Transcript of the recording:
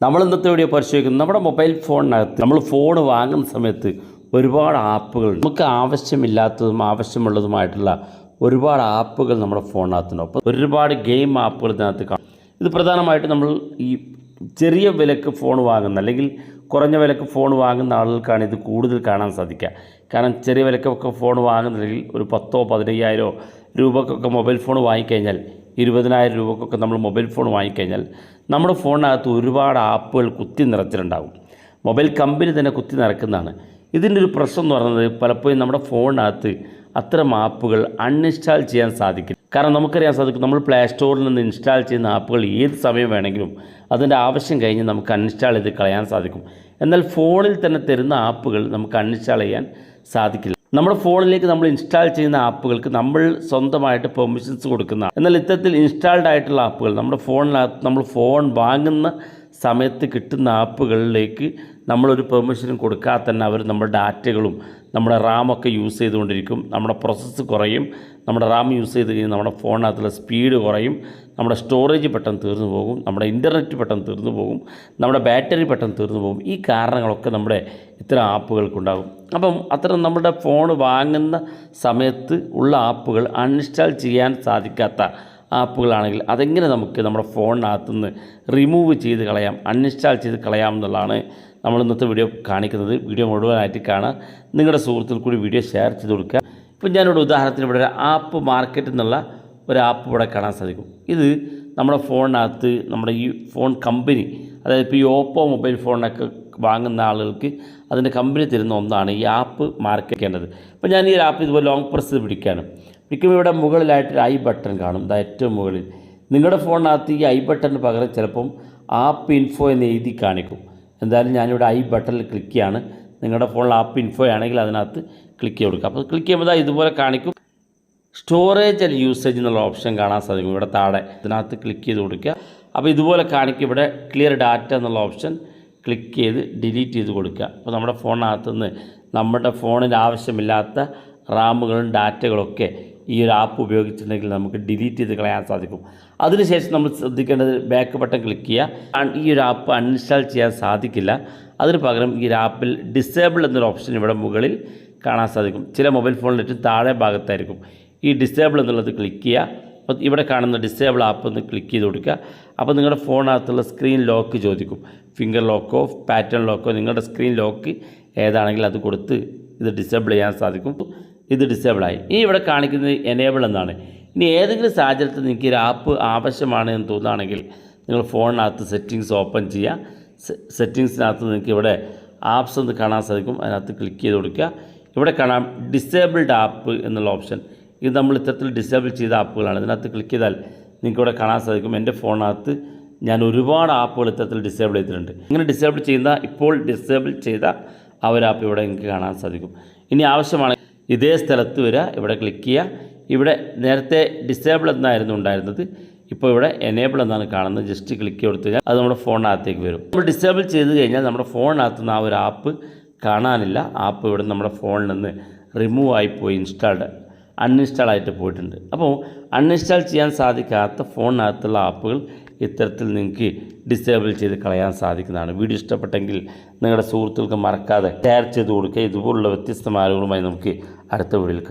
നമ്മൾ ഇന്നത്തെ വീഡിയോ പരിശോധിക്കുന്നത് നമ്മുടെ മൊബൈൽ ഫോണിനകത്ത് നമ്മൾ ഫോൺ വാങ്ങുന്ന സമയത്ത് ഒരുപാട് ആപ്പുകൾ നമുക്ക് ആവശ്യമില്ലാത്തതും ആവശ്യമുള്ളതുമായിട്ടുള്ള ഒരുപാട് ആപ്പുകൾ നമ്മുടെ ഫോണിനകത്തുണ്ട്. അപ്പോൾ ഒരുപാട് ഗെയിം ആപ്പുകൾ ഇതിനകത്ത് കാണും. ഇത് പ്രധാനമായിട്ട് നമ്മൾ ഈ ചെറിയ വിലക്ക് ഫോൺ വാങ്ങുന്ന അല്ലെങ്കിൽ കുറഞ്ഞ വിലക്ക് ഫോൺ വാങ്ങുന്ന ആളുകൾക്കാണ് ഇത് കൂടുതൽ കാണാൻ സാധിക്കുക. കാരണം ചെറിയ വിലക്കൊക്കെ ഫോൺ വാങ്ങുന്നില്ലെങ്കിൽ ഒരു പത്തോ പതിനയ്യായിരോ രൂപക്കൊക്കെ മൊബൈൽ ഫോൺ വാങ്ങിക്കഴിഞ്ഞാൽ ഇരുപതിനായിരം രൂപക്കൊക്കെ നമ്മൾ മൊബൈൽ ഫോൺ വാങ്ങിക്കഴിഞ്ഞാൽ നമ്മുടെ ഫോണിനകത്ത് ഒരുപാട് ആപ്പുകൾ കുത്തി നിറച്ചിട്ടുണ്ടാകും. മൊബൈൽ കമ്പനി തന്നെ കുത്തി നിറക്കുന്നതാണ്. ഇതിന്റെ ഒരു പ്രശ്നം എന്ന് പറയുന്നത് പലപ്പോഴും നമ്മുടെ ഫോണിനകത്ത് അത്തരം ആപ്പുകൾ അൺഇൻസ്റ്റാൾ ചെയ്യാൻ സാധിക്കില്ല. കാരണം നമുക്കറിയാൻ സാധിക്കും നമ്മൾ പ്ലേ സ്റ്റോറിൽ നിന്ന് ഇൻസ്റ്റാൾ ചെയ്യുന്ന ആപ്പുകൾ ഏത് സമയം വേണമെങ്കിലും അതിന്റെ ആവശ്യം കഴിഞ്ഞ് നമുക്ക് അൺഇൻസ്റ്റാൾ ചെയ്ത് കളയാൻ സാധിക്കും. എന്നാൽ ഫോണിൽ തന്നെ തരുന്ന ആപ്പുകൾ നമുക്ക് അൺഇൻസ്റ്റാൾ ചെയ്യാൻ സാധിക്കില്ല. നമ്മുടെ ഫോണിലേക്ക് നമ്മൾ ഇൻസ്റ്റാൾ ചെയ്യുന്ന ആപ്പുകൾക്ക് നമ്മൾ സ്വന്തമായിട്ട് പെർമിഷൻസ് കൊടുക്കുന്ന എന്നാൽ ഇത്തരത്തിൽ ഇൻസ്റ്റാൾഡ് ആയിട്ടുള്ള ആപ്പുകൾ നമ്മുടെ ഫോണിനകത്ത് നമ്മൾ ഫോൺ വാങ്ങുന്ന സമയത്ത് കിട്ടുന്ന ആപ്പുകളിലേക്ക് നമ്മളൊരു പെർമിഷനും കൊടുക്കാതെ തന്നെ അവർ നമ്മുടെ ഡാറ്റകളും നമ്മുടെ റാമൊക്കെ യൂസ് ചെയ്തുകൊണ്ടിരിക്കും. നമ്മുടെ പ്രോസസ്സ് കുറയും. നമ്മുടെ റാം യൂസ് ചെയ്ത് കഴിഞ്ഞാൽ നമ്മുടെ ഫോണിനകത്തുള്ള സ്പീഡ് കുറയും. നമ്മുടെ സ്റ്റോറേജ് പെട്ടെന്ന് തീർന്നു പോകും. നമ്മുടെ ഇന്റർനെറ്റ് പെട്ടെന്ന് തീർന്നു പോകും. നമ്മുടെ ബാറ്ററി പെട്ടെന്ന് തീർന്നു പോകും. ഈ കാരണങ്ങളൊക്കെ നമ്മുടെ ഇത്തരം ആപ്പുകൾക്കുണ്ടാകും അപ്പം അത്തരം നമ്മുടെ ഫോൺ വാങ്ങുന്ന സമയത്ത് ഉള്ള ആപ്പുകൾ അൺഇൻസ്റ്റാൾ ചെയ്യാൻ സാധിക്കാത്ത ആപ്പുകളാണെങ്കിൽ അതെങ്ങനെ നമുക്ക് നമ്മുടെ ഫോണിനകത്തുനിന്ന് റിമൂവ് ചെയ്ത് കളയാം അൺഇൻസ്റ്റാൾ ചെയ്ത് കളയാം എന്നുള്ളതാണ് നമ്മൾ ഇന്നത്തെ വീഡിയോ കാണിക്കുന്നത് വീഡിയോ മുഴുവനായിട്ട് കാണാം. നിങ്ങളുടെ സുഹൃത്തുക്കൾ കൂടി വീഡിയോ ഷെയർ ചെയ്ത് കൊടുക്കുക. ഇപ്പം ഞാനിവിടെ ഉദാഹരണത്തിന് ഇവിടെ ഒരു ആപ്പ് മാർക്കറ്റ് എന്നുള്ള ഒരു ആപ്പ് ഇവിടെ കാണാൻ സാധിക്കും. ഇത് നമ്മുടെ ഫോണിനകത്ത് നമ്മുടെ ഈ ഫോൺ കമ്പനി അതായത് ഇപ്പോൾ ഈ ഓപ്പോ മൊബൈൽ ഫോണൊക്കെ വാങ്ങുന്ന ആളുകൾക്ക് അതിന്റെ കമ്പനി തരുന്ന ഒന്നാണ് ഈ ആപ്പ് മാർക്ക് ചെയ്യേണ്ടത്. അപ്പോൾ ഞാൻ ഈ ആപ്പ് ഇതുപോലെ ലോങ് പ്രസ് പിടിക്കുകയാണ്. പിടിക്കുമ്പോൾ ഇവിടെ മുകളിലായിട്ടൊരു ഐ ബട്ടൺ കാണും. ഇതാ ഏറ്റവും മുകളിൽ. നിങ്ങളുടെ ഫോണിനകത്ത് ഈ ഐ ബട്ടണിന് പകരം ചിലപ്പം ആപ്പ് ഇൻഫോ എന്ന് എഴുതി കാണിക്കും. എന്തായാലും ഞാനിവിടെ ഐ ബട്ടണിൽ ക്ലിക്ക് ചെയ്യാണ്. നിങ്ങളുടെ ഫോണിൽ ആപ്പ് ഇൻഫോ ആണെങ്കിൽ അതിനകത്ത് ക്ലിക്ക് ചെയ്ത് കൊടുക്കുക അപ്പോൾ ക്ലിക്ക് ചെയ്യുമ്പോൾ ഇതുപോലെ കാണിക്കും. സ്റ്റോറേജ് ആൻഡ് യൂസേജ് എന്നുള്ള ഓപ്ഷൻ കാണാൻ സാധിക്കും. ഇവിടെ താഴെ ഇതിനകത്ത് ക്ലിക്ക് ചെയ്ത് കൊടുക്കുക. അപ്പോൾ ഇതുപോലെ കാണിക്കും. ഇവിടെ ക്ലിയർ ഡാറ്റ എന്നുള്ള ഓപ്ഷൻ ക്ലിക്ക് ചെയ്ത് ഡിലീറ്റ് ചെയ്ത് കൊടുക്കുക. അപ്പോൾ നമ്മുടെ ഫോണിനകത്ത് നിന്ന് നമ്മുടെ ഫോണിൽ ആവശ്യമില്ലാത്ത റാമുകളും ഡാറ്റകളൊക്കെ ഈ ഒരു ആപ്പ് ഉപയോഗിച്ചിട്ടുണ്ടെങ്കിൽ നമുക്ക് ഡിലീറ്റ് ചെയ്ത് കളയാൻ സാധിക്കും. അതിനുശേഷം നമ്മൾ ശ്രദ്ധിക്കേണ്ടത് ബാക്ക് ബട്ടൺ ക്ലിക്ക് ചെയ്യുക. ഈ ഒരു ആപ്പ് അൺഇൻസ്റ്റാൾ ചെയ്യാൻ സാധിക്കില്ല. അതിന് പകരം ഈ ഒരു ആപ്പിൽ ഡിസേബിൾ എന്നൊരു ഓപ്ഷൻ ഇവിടെ മുകളിൽ കാണാൻ സാധിക്കും. ചില മൊബൈൽ ഫോണിൽ ഏറ്റവും താഴെ ഭാഗത്തായിരിക്കും. ഈ ഡിസേബിൾ എന്നുള്ളത് ക്ലിക്ക് ചെയ്യുക. അപ്പോൾ ഇവിടെ കാണുന്ന ഡിസേബിൾ ആപ്പ് ഒന്ന് ക്ലിക്ക് ചെയ്ത് കൊടുക്കുക. അപ്പോൾ നിങ്ങളുടെ ഫോണിനകത്തുള്ള സ്ക്രീൻ ലോക്ക് ചോദിക്കും. ഫിംഗർ ലോക്കോ പാറ്റേൺ ലോക്കോ നിങ്ങളുടെ സ്ക്രീൻ ലോക്ക് ഏതാണെങ്കിൽ അത് കൊടുത്ത് ഇത് ഡിസേബിൾ ചെയ്യാൻ സാധിക്കും. ഇത് ഡിസേബിളായി ഇനി ഇവിടെ കാണിക്കുന്നത് എനേബിൾ എന്നാണ്. ഇനി ഏതെങ്കിലും സാഹചര്യത്തിൽ നിങ്ങൾക്ക് ഒരു ആപ്പ് ആവശ്യമാണ് എന്ന് തോന്നുകയാണെങ്കിൽ നിങ്ങൾ ഫോണിനകത്ത് സെറ്റിങ്സ് ഓപ്പൺ ചെയ്യുക. സെറ്റിങ്സിനകത്ത് നിങ്ങൾക്ക് ഇവിടെ ആപ്സ് ഒന്ന് കാണാൻ സാധിക്കും. അതിനകത്ത് ക്ലിക്ക് ചെയ്ത് കൊടുക്കുക. ഇവിടെ കാണാം ഡിസേബിൾഡ് ആപ്പ് എന്നുള്ള ഓപ്ഷൻ ഇത് നമ്മൾ ഇത്തരത്തിൽ ഡിസേബിൾ ചെയ്ത ആപ്പുകളാണ് ഇതിനകത്ത് ക്ലിക്ക് ചെയ്താൽ നിങ്ങൾക്ക് ഇവിടെ കാണാൻ സാധിക്കും. എന്റെ ഫോണിനകത്ത് ഞാൻ ഒരുപാട് ആപ്പുകൾ ഇത്തരത്തിൽ ഡിസേബിൾ ചെയ്തിട്ടുണ്ട്. ഇങ്ങനെ ഡിസേബിൾ ചെയ്യുന്ന ഇപ്പോൾ ഡിസേബിൾ ചെയ്ത ആ ഒരു ആപ്പ് ഇവിടെ നിങ്ങൾക്ക് കാണാൻ സാധിക്കും. ഇനി ആവശ്യമാണ് ഇതേ സ്ഥലത്ത് വരിക ഇവിടെ ക്ലിക്ക് ചെയ്യുക ഇവിടെ നേരത്തെ ഡിസേബിൾ എന്നായിരുന്നു ഉണ്ടായിരുന്നത്. ഇപ്പോൾ ഇവിടെ എനേബിൾ എന്നാണ് കാണുന്നത്. ജസ്റ്റ് ക്ലിക്ക് കൊടുത്തു കഴിഞ്ഞാൽ അത് നമ്മുടെ ഫോണിനകത്തേക്ക് വരും. നമ്മൾ ഡിസേബിൾ ചെയ്ത് കഴിഞ്ഞാൽ നമ്മുടെ ഫോണിനകത്ത് നിന്ന് ആ ഒരു ആപ്പ് കാണാനില്ല. ആപ്പ് ഇവിടെ നമ്മുടെ ഫോണിൽ നിന്ന് റിമൂവ് ആയിപ്പോയി ഇൻസ്റ്റാൾഡ് അൺഇൻസ്റ്റാൾ ആയിട്ട് പോയിട്ടുണ്ട്. അപ്പോൾ അൺഇൻസ്റ്റാൾ ചെയ്യാൻ സാധിക്കാത്ത ഫോണിനകത്തുള്ള ആപ്പുകൾ ഇത്തരത്തിൽ നിങ്ങൾക്ക് ഡിസേബിൾ ചെയ്ത് കളയാൻ സാധിക്കുന്നതാണ്. വീഡിയോ ഇഷ്ടപ്പെട്ടെങ്കിൽ നിങ്ങളുടെ സുഹൃത്തുക്കൾക്ക് മറക്കാതെ ഷെയർ ചെയ്ത് കൊടുക്കുക. ഇതുപോലുള്ള വ്യത്യസ്തമായ അറിവുകളുമായി നമുക്ക് അടുത്ത വീഡിയോയിൽ